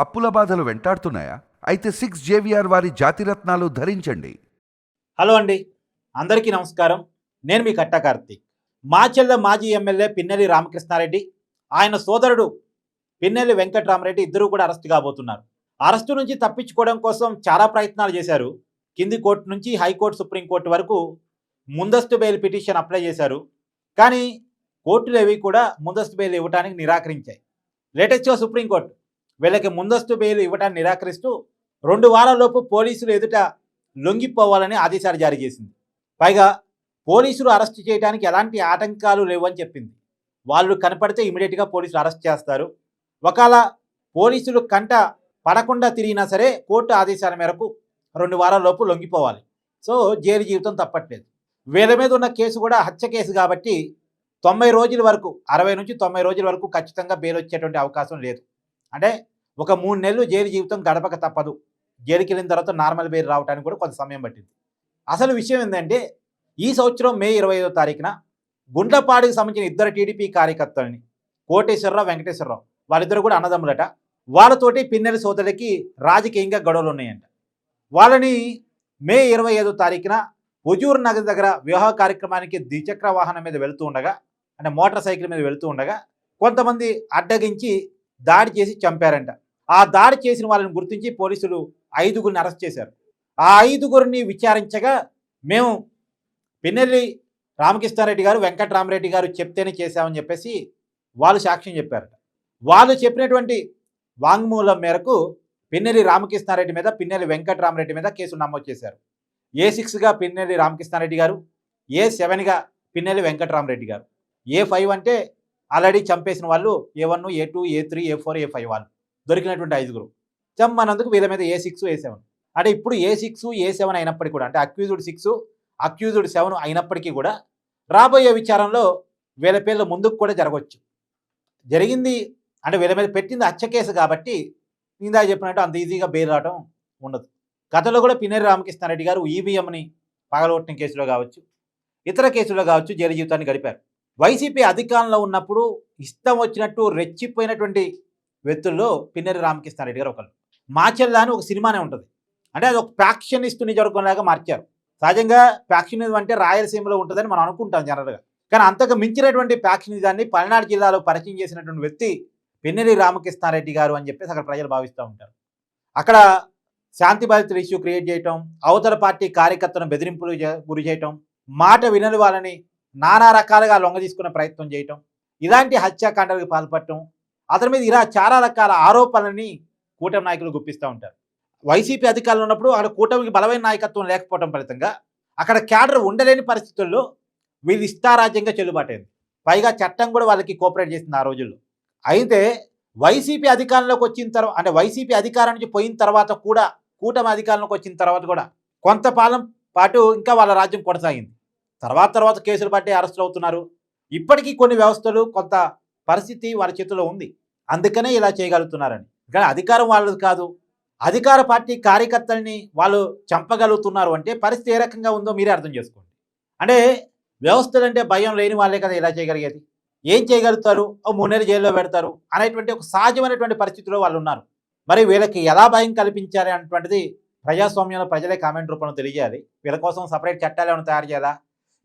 అప్పుల బాధలు వెంటాడుతున్నాయా? అయితే సిక్స్ జేవిఆర్ వారి జాతిరత్నాలు ధరించండి. హలో అండి. అందరికీ నమస్కారం. నేను మీ కట్టా కార్తీక్. మాచెల్ల మాజీ ఎమ్మెల్యే పిన్నెల్లి రామకృష్ణారెడ్డి ఆయన సోదరుడు పిన్నెల్లి వెంకటరామరెడ్డి ఇద్దరూ కూడా అరెస్ట్ కాబోతున్నారు. అరెస్టు నుంచి తప్పించుకోవడం కోసం చాలా ప్రయత్నాలు చేశారు. కింది కోర్టు నుంచి హైకోర్టు సుప్రీంకోర్టు వరకు ముందస్తు బెయిల్ పిటిషన్ అప్లై చేశారు. కానీ కోర్టులు ఏవి కూడా ముందస్తు బెయిల్ ఇవ్వడానికి నిరాకరించాయి. లేటెస్ట్గా సుప్రీంకోర్టు వీళ్ళకి ముందస్తు బెయిల్ ఇవ్వటాన్ని నిరాకరిస్తూ రెండు వారాలలోపు పోలీసులు ఎదుట లొంగిపోవాలని ఆదేశాలు జారీ చేసింది. పైగా పోలీసులు అరెస్ట్ చేయడానికి ఎలాంటి ఆటంకాలు లేవని చెప్పింది. వాళ్ళు కనపడితే ఇమీడియట్గా పోలీసులు అరెస్ట్ చేస్తారు. ఒకవేళ పోలీసులు కంట పడకుండా తిరిగినా సరే కోర్టు ఆదేశాల మేరకు రెండు వారాలలోపు లొంగిపోవాలి. సో జైలు జీవితం తప్పట్లేదు. వీళ్ళ మీద ఉన్న కేసు కూడా హత్య కేసు కాబట్టి తొంభై రోజుల వరకు అరవై నుంచి తొంభై రోజుల వరకు ఖచ్చితంగా బెయిల్ వచ్చేటువంటి అవకాశం లేదు. అంటే ఒక మూడు నెలలు జైలు జీవితం గడపక తప్పదు. జైలుకి వెళ్ళిన తర్వాత నార్మల్ బెయిల్ రావడానికి కూడా కొంత సమయం పట్టింది. అసలు విషయం ఏంటంటే ఈ సంవత్సరం మే ఇరవై ఐదో తారీఖున గుండ్లపాడికి సంబంధించిన ఇద్దరు టీడీపీ కార్యకర్తలని కోటేశ్వరరావు వెంకటేశ్వరరావు వాళ్ళిద్దరు కూడా అన్నదమ్ములట. వాళ్ళతోటి పిన్నెల సోదరులకి రాజకీయంగా గొడవలు ఉన్నాయంట. వాళ్ళని మే ఇరవై ఐదో తారీఖున హుజూర్ నగర్ దగ్గర వివాహ కార్యక్రమానికి ద్విచక్ర వాహనం మీద వెళుతూ ఉండగా అంటే మోటార్ సైకిల్ మీద వెళుతూ ఉండగా కొంతమంది అడ్డగించి దాడి చేసి చంపారంట. ఆ దాడి చేసిన వాళ్ళని గుర్తించి పోలీసులు ఐదుగురిని అరెస్ట్ చేశారు. ఆ ఐదుగురిని విచారించగా మేము పిన్నెల్లి రామకృష్ణారెడ్డి గారు వెంకటరామరెడ్డి గారు చెప్తేనే చేశామని చెప్పేసి వాళ్ళు సాక్ష్యం చెప్పారట. వాళ్ళు చెప్పినటువంటి వాంగ్మూలం మేరకు పిన్నెల్లి రామకృష్ణారెడ్డి మీద పిన్నెల్లి వెంకటరామరెడ్డి మీద కేసులు నమోదు చేశారు. ఏ సిక్స్గా పిన్నెల్లి రామకృష్ణారెడ్డి గారు ఏ సెవెన్గా పిన్నెల్లి వెంకటరామరెడ్డి గారు ఏ ఫైవ్ అంటే ఆల్రెడీ చంపేసిన వాళ్ళు A one A two A three A four A five వాళ్ళు దొరికినటువంటి ఐదుగురు. చంపనందుకు వీళ్ళ మీద ఏ సిక్స్ ఏ సెవెన్. అంటే ఇప్పుడు ఏ సిక్స్ ఏ సెవెన్ అయినప్పటికీ కూడా అంటే అక్యూజుడ్ సిక్స్ అక్యూజుడ్ సెవెన్ అయినప్పటికీ కూడా రాబోయే విచారంలో వీళ్ళ పేర్లు ముందుకు కూడా జరగవచ్చు జరిగింది అంటే వీళ్ళ మీద పెట్టింది హత్య కేసు కాబట్టి ఇందా చెప్పినట్టు అంత ఈజీగా బెయిల్ రావడం ఉండదు. గతంలో కూడా పినేరి రామకృష్ణారెడ్డి గారు ఈవీఎంని పగలగొట్టిన కేసులో కావచ్చు ఇతర కేసుల్లో కావచ్చు జైలు జీవితాన్ని గడిపారు. వైసీపీ అధికారంలో ఉన్నప్పుడు ఇష్టం వచ్చినట్టు రెచ్చిపోయినటువంటి వ్యక్తుల్లో పిన్నెరి రామకృష్ణారెడ్డి గారు ఒకరు మార్చెల్లా అని ఒక సినిమానే ఉంటుంది. అంటే అది ఒక ప్యాక్షనిస్ట్ నిజవర్గంలాగా మార్చారు. సహజంగా ప్యాక్షనిజం అంటే రాయలసీమలో ఉంటుందని మనం అనుకుంటాం జనరల్గా. కానీ అంతకు మించినటువంటి ప్యాక్షనిజాన్ని పల్నాడు జిల్లాలో పరిచయం చేసినటువంటి వ్యక్తి పిన్నెలి రామకృష్ణారెడ్డి గారు అని చెప్పేసి అక్కడ ప్రజలు భావిస్తూ ఉంటారు. అక్కడ శాంతి బాధితుల ఇష్యూ క్రియేట్ చేయటం అవతల పార్టీ కార్యకర్తను బెదిరింపులు గురి చేయటం మాట వినని వాళ్ళని నానా రకాలుగా లొంగ తీసుకునే ప్రయత్నం చేయటం ఇలాంటి హత్యాకాండలకు పాల్పడటం అతని మీద ఇలా చాలా రకాల ఆరోపణలని కూటమి నాయకులు గుప్పిస్తూ ఉంటారు. వైసీపీ అధికారులు ఉన్నప్పుడు అక్కడ కూటమికి బలమైన నాయకత్వం లేకపోవడం ఫలితంగా అక్కడ క్యాడర్ ఉండలేని పరిస్థితుల్లో వీళ్ళు ఇష్టారాజ్యంగా చెల్లుబాటైంది. పైగా చట్టం కూడా వాళ్ళకి కోఆపరేట్ చేసింది ఆ రోజుల్లో. అయితే వైసీపీ అధికారంలోకి వచ్చిన తర్వాత అంటే వైసీపీ అధికారం నుంచి పోయిన తర్వాత కూడా కూటమి అధికారంలోకి వచ్చిన తర్వాత కూడా కొంతకాలం పాటు ఇంకా వాళ్ళ రాజ్యం కొనసాగింది. తర్వాత తర్వాత కేసులు పట్టి అరెస్టులు అవుతున్నారు. ఇప్పటికీ కొన్ని వ్యవస్థలు కొంత పరిస్థితి వాళ్ళ చేతిలో ఉంది. అందుకనే ఇలా చేయగలుగుతున్నారని. కానీ అధికారం వాళ్ళది కాదు. అధికార పార్టీ కార్యకర్తల్ని వాళ్ళు చంపగలుగుతున్నారు అంటే పరిస్థితి ఏ రకంగా ఉందో మీరే అర్థం చేసుకోండి. అంటే వ్యవస్థలు అంటే భయం లేని వాళ్ళే కదా ఇలా చేయగలిగేది. ఏం చేయగలుగుతారు? ఓ మూడు జైల్లో పెడతారు అనేటువంటి ఒక సహజమైనటువంటి పరిస్థితిలో వాళ్ళు ఉన్నారు. మరి వీళ్ళకి ఎలా భయం కల్పించాలి అనేటువంటిది ప్రజాస్వామ్యంలో ప్రజలే కామెంట్ రూపంలో తెలియజేయాలి. వీళ్ళ కోసం సపరేట్ చట్టాలు ఏమైనా తయారు చేయాలా?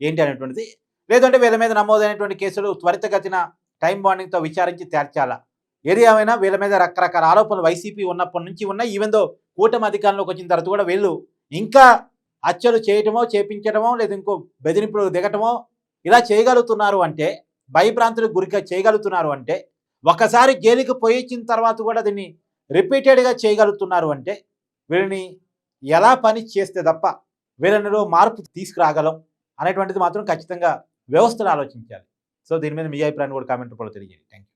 ఏంటి అనేటువంటిది? లేదంటే వీళ్ళ మీద నమోదైనటువంటి కేసులు త్వరితగతిన టైం బాండింగ్తో విచారించి తేర్చాలా? ఏది ఏమైనా వీళ్ళ మీద రకరకాల ఆరోపణలు వైసీపీ ఉన్నప్పటి నుంచి ఉన్నాయి. ఈవెన్ కూటమి అధికారంలోకి వచ్చిన తర్వాత కూడా వీళ్ళు ఇంకా హత్యలు చేయటమో చేపించడమో లేదా ఇంకో బెదిరింపులు దిగటమో ఇలా చేయగలుగుతున్నారు అంటే భయభ్రాంతులకు గురిగా చేయగలుగుతున్నారు అంటే ఒకసారి జైలుకి పోయి ఇచ్చిన తర్వాత కూడా దీన్ని రిపీటెడ్గా చేయగలుగుతున్నారు అంటే వీళ్ళని ఎలా పని చేస్తే తప్ప వీళ్ళనిలో మార్పు తీసుకురాగలం? అనేటువంటిది మాత్రం ఖచ్చితంగా వ్యవస్థలు ఆలోచించాలి. సో దీని మీద మీ అభిప్రాయాన్ని కూడా కామెంట్ రూపంలో తెలియజేయండి. Thank you